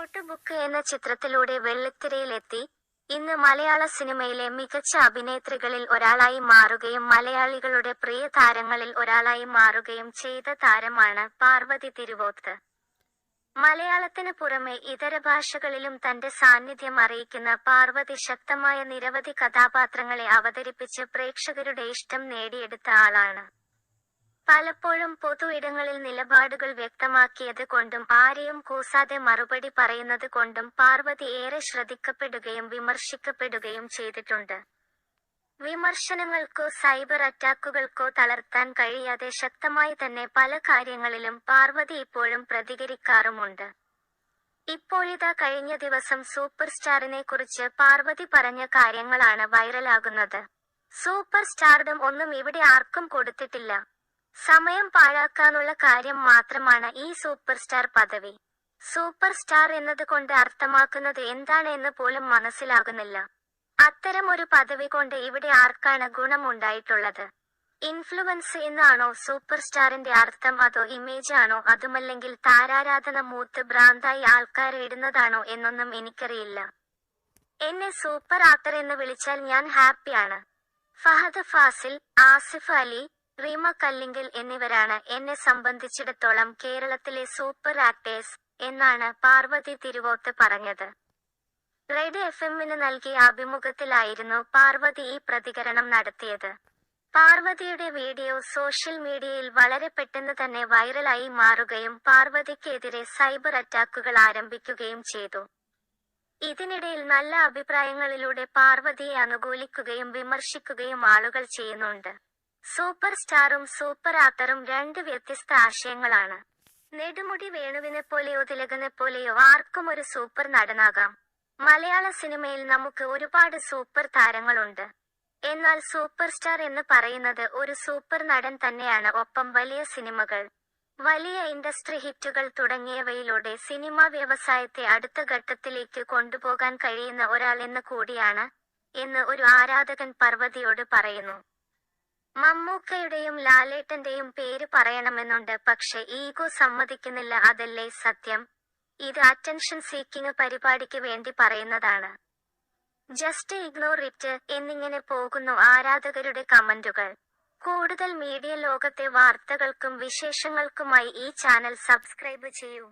Note book എന്ന ചിത്രത്തിലൂടെ വെള്ളിത്തിരയിലെത്തി. ഇന്ന് മലയാള സിനിമയിലെ മികച്ച അഭിനേത്രികളിൽ ഒരാളായി മാറുകയും മലയാളികളുടെ പ്രിയ താരങ്ങളിൽ ഒരാളായി മാറുകയും ചെയ്ത താരമാണ് പാർവതി തിരുവോത്ത്. മലയാളത്തിന് പുറമെ ഇതര ഭാഷകളിലും തന്റെ സാന്നിധ്യം അറിയിക്കുന്ന പാർവതി ശക്തമായ നിരവധി കഥാപാത്രങ്ങളെ അവതരിപ്പിച്ച് പ്രേക്ഷകരുടെ ഇഷ്ടം നേടിയെടുത്ത ആളാണ്. പലപ്പോഴും പൊതു ഇടങ്ങളിൽ നിലപാടുകൾ വ്യക്തമാക്കിയത് കൊണ്ടും ആരെയും കൂസാതെ മറുപടി പറയുന്നത് കൊണ്ടും പാർവതി ഏറെ ശ്രദ്ധിക്കപ്പെടുകയും വിമർശിക്കപ്പെടുകയും ചെയ്തിട്ടുണ്ട്. വിമർശനങ്ങൾക്കോ സൈബർ അറ്റാക്കുകൾക്കോ തളർത്താൻ കഴിയാതെ ശക്തമായി തന്നെ പല കാര്യങ്ങളിലും പാർവതി ഇപ്പോഴും പ്രതികരിക്കാറുമുണ്ട്. ഇപ്പോഴിതാ കഴിഞ്ഞ ദിവസം സൂപ്പർ സ്റ്റാറിനെ കുറിച്ച് പാർവതി പറഞ്ഞ കാര്യങ്ങളാണ് വൈറലാകുന്നത്. സൂപ്പർ സ്റ്റാർഡം ഒന്നും ഇവിടെ ആർക്കും കൊടുത്തിട്ടില്ല. സമയം പാഴാക്കാനുള്ള കാര്യം മാത്രമാണ് ഈ സൂപ്പർ സ്റ്റാർ പദവി. സൂപ്പർ സ്റ്റാർ എന്നത് കൊണ്ട് അർത്ഥമാക്കുന്നത് എന്താണ് എന്ന് പോലും മനസ്സിലാകുന്നില്ല. അത്തരം ഒരു പദവി കൊണ്ട് ഇവിടെ ആർക്കാണ് ഗുണമുണ്ടായിട്ടുള്ളത് ഇൻഫ്ലുവൻസ് എന്നാണോ സൂപ്പർ സ്റ്റാറിന്റെ അർത്ഥം അതോ ഇമേജ് ആണോ? അതുമല്ലെങ്കിൽ താരാരാധന മൂത്ത് ഭ്രാന്തായി ആൾക്കാർ ഇടുന്നതാണോ എന്നൊന്നും എനിക്കറിയില്ല. എന്നെ സൂപ്പർ ആക്ടർ എന്ന് വിളിച്ചാൽ ഞാൻ ഹാപ്പിയാണ്. ഫഹദ് ഫാസിൽ ആസിഫ് അലി റീമ കല്ലിങ്കിൽ എന്നിവരാണ് എന്നെ സംബന്ധിച്ചിടത്തോളം കേരളത്തിലെ സൂപ്പർ ആക്ടേഴ്സ് എന്നാണ് പാർവതി തിരുവോത്ത് പറഞ്ഞത്. റെഡ് എഫ് എമ്മിന് നൽകിയ അഭിമുഖത്തിലായിരുന്നു പാർവതി ഈ പ്രതികരണം നടത്തിയത്. പാർവതിയുടെ വീഡിയോ സോഷ്യൽ മീഡിയയിൽ വളരെ പെട്ടെന്ന് തന്നെ വൈറലായി മാറുകയും പാർവതിക്കെതിരെ സൈബർ അറ്റാക്കുകൾ ആരംഭിക്കുകയും ചെയ്തു. ഇതിനിടയിൽ നല്ല അഭിപ്രായങ്ങളിലൂടെ പാർവതിയെ അനുകൂലിക്കുകയും വിമർശിക്കുകയും ആളുകൾ ചെയ്യുന്നുണ്ട്. സൂപ്പർ സ്റ്റാറും സൂപ്പർ ആക്ടറും രണ്ട് വ്യത്യസ്ത ആശയങ്ങളാണ്. നെടുമുടി വേണുവിനെ പോലെയോ തിലകനെ പോലെയോ ആർക്കും ഒരു സൂപ്പർ നടനാകാം. മലയാള സിനിമയിൽ നമുക്ക് ഒരുപാട് സൂപ്പർ താരങ്ങളുണ്ട്. എന്നാൽ സൂപ്പർ സ്റ്റാർ എന്ന് പറയുന്നത് ഒരു സൂപ്പർ നടൻ തന്നെയാണ് ഒപ്പം വലിയ സിനിമകൾ. വലിയ ഇൻഡസ്ട്രി ഹിറ്റുകൾ തുടങ്ങിയവയിലൂടെ സിനിമാ വ്യവസായത്തെ അടുത്ത ഘട്ടത്തിലേക്ക് കൊണ്ടുപോകാൻ കഴിയുന്ന ഒരാൾ എന്ന് കൂടിയാണ് എന്ന് ഒരു ആരാധകൻ പർവതിയോട് പറയുന്നു. മമ്മൂക്കയുടെയും ലാലേട്ടന്റെയും പേര് പറയണമെന്നുണ്ട്. പക്ഷെ ഈഗോ സമ്മതിക്കുന്നില്ല. അതല്ലേ സത്യം? ഇത് അറ്റൻഷൻ സീക്കിംഗ് പരിപാടിക്ക് വേണ്ടി പറയുന്നതാണ്. ജസ്റ്റ് ഇഗ്നോർ ഇറ്റ് എന്നിങ്ങനെ പോകുന്നു ആരാധകരുടെ കമന്റുകൾ. കൂടുതൽ മീഡിയ ലോകത്തെ വാർത്തകൾക്കും വിശേഷങ്ങൾക്കുമായി ഈ ചാനൽ സബ്സ്ക്രൈബ് ചെയ്യൂ.